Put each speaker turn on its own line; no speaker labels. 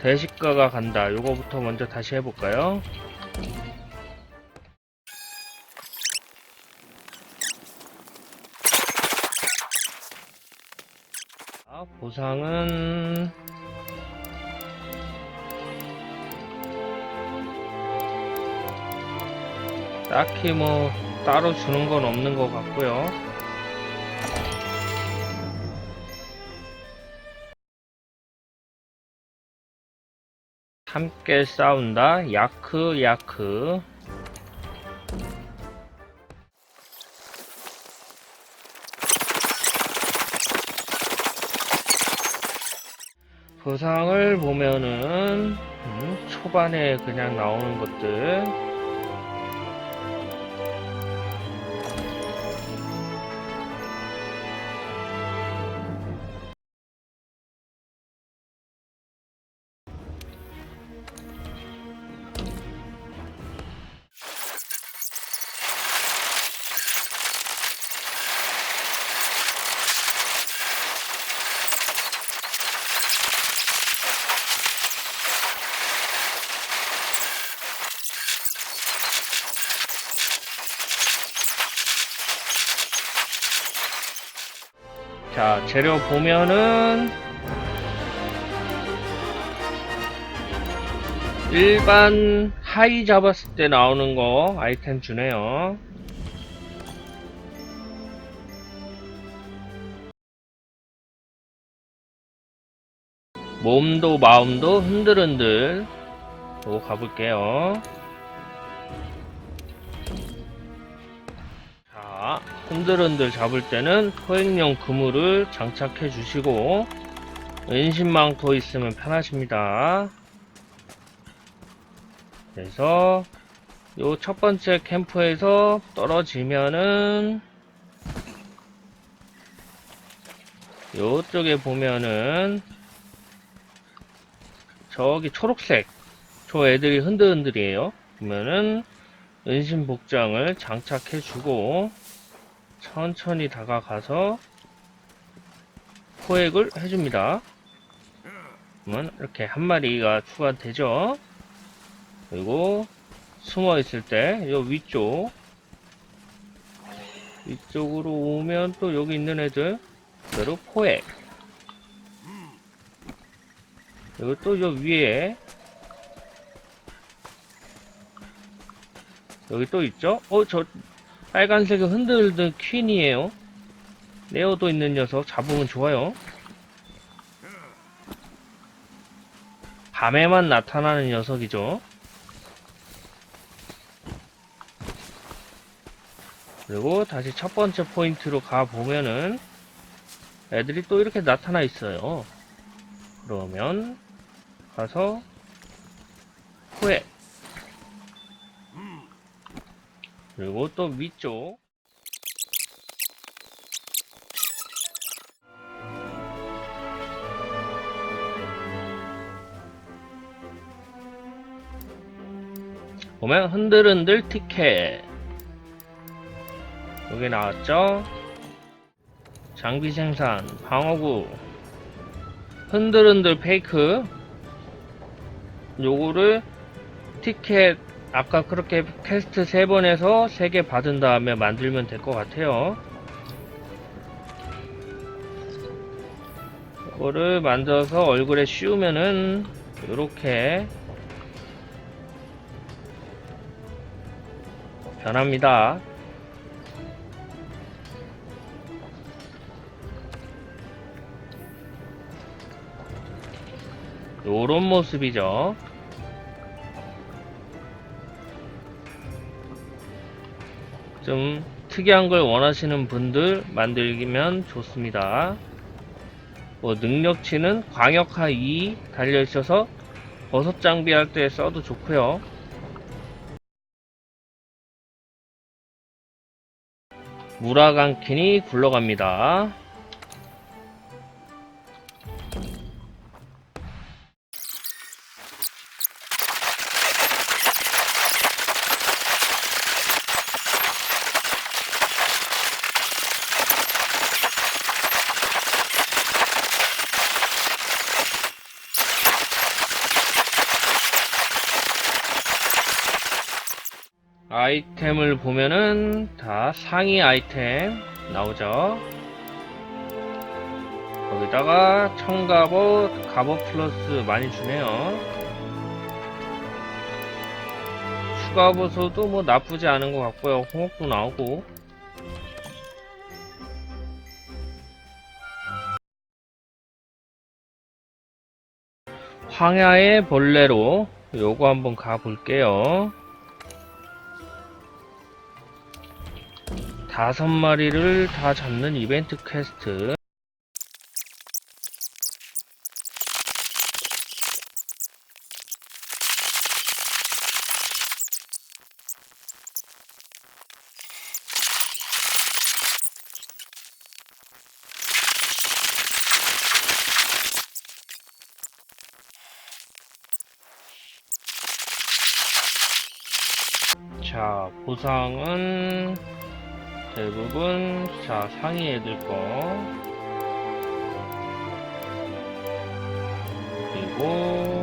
대식가가 간다. 요거부터 먼저 다시 해볼까요? 아, 보상은 딱히 뭐 따로 주는 건 없는 것 같고요. 함께 싸운다. 야크 야크. 보상을 보면은 음, 초반에 그냥 나오는 것들 자 재료 보면은 일반 하이 잡았을 때 나오는 거 아이템 주네요. 몸도 마음도 흔들흔들 보고 가볼게요. 자, 흔들흔들 잡을 때는 포획용 그물을 장착해 주시고 은신망토 있으면 편하십니다. 그래서 요 첫 번째 캠프에서 떨어지면은 요쪽에 보면은 저기 초록색 저 애들이 흔들흔들이에요. 보면은 은신 복장을 장착해 주고 천천히 다가가서 포획을 해줍니다. 그러면 이렇게 한 마리가 추가되죠. 그리고 숨어 있을 때요 위쪽 위쪽으로 오면 또 여기 있는 애들 그대로 포획 그리고 또요 위에 여기 또 있죠? 어, 저 빨간색이 흔들든 퀸이에요. 레어도 있는 녀석 잡으면 좋아요. 밤에만 나타나는 녀석이죠. 그리고 다시 첫 번째 포인트로 가 보면은 애들이 또 이렇게 나타나 있어요. 그러면 가서 후회 그리고 또 위쪽. 보면 흔들흔들 티켓. 여기 나왔죠? 장비 생산 방어구. 흔들흔들 페이크. 요거를 티켓 아까 그렇게 테스트 3번 해서 3개 받은 다음에 만들면 될 것 같아요. 이거를 만들어서 얼굴에 씌우면은 이렇게 변합니다. 요런 모습이죠. 좀 특이한 걸 원하시는 분들 만들면 좋습니다. 뭐 능력치는 광역화 2 달려 있어서 버섯 장비할 때 써도 좋고요. 무라강킨이 굴러갑니다. 아이템을 보면은 다 상위 아이템 나오죠. 거기다가 청갑옷, 갑옷 플러스 많이 주네요. 추가 보소도 뭐 나쁘지 않은 것 같고요. 홍옥도 나오고. 황야의 벌레로 요거 한번 가볼게요. 다섯 마리를 다 잡는 이벤트 퀘스트. 자, 보상은 대부분 자 상위 애들 거. 그리고